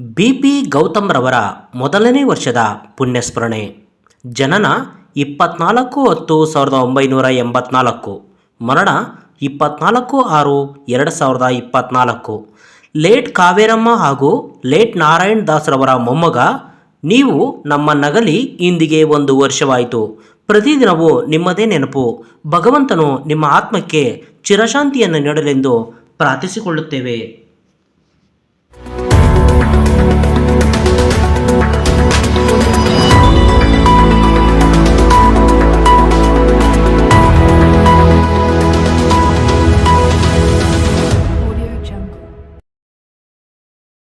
B P ಗೌತಮ್ರವರ ಮೊದಲನೇ ವರ್ಷದ ಪುಣ್ಯಸ್ಮರಣೆ. ಜನನ ಇಪ್ಪತ್ನಾಲ್ಕು ಹತ್ತು ಸಾವಿರದ ಒಂಬೈನೂರ ಎಂಬತ್ನಾಲ್ಕು. ಮರಣ ಇಪ್ಪತ್ನಾಲ್ಕು ಆರು ಎರಡು ಸಾವಿರದ ಇಪ್ಪತ್ನಾಲ್ಕು. ಲೇಟ್ ಕಾವೇರಮ್ಮ ಹಾಗೂ ಲೇಟ್ ನಾರಾಯಣ್ ದಾಸ್ರವರ ಮೊಮ್ಮಗ, ನೀವು ನಮ್ಮ ನಗಲಿ ಇಂದಿಗೆ ಒಂದು ವರ್ಷವಾಯಿತು. ಪ್ರತಿದಿನವೂ ನಿಮ್ಮದೇ ನೆನಪು. ಭಗವಂತನು ನಿಮ್ಮ ಆತ್ಮಕ್ಕೆ ಚಿರಶಾಂತಿಯನ್ನು ನೀಡಲೆಂದು ಪ್ರಾರ್ಥಿಸಿಕೊಳ್ಳುತ್ತೇವೆ.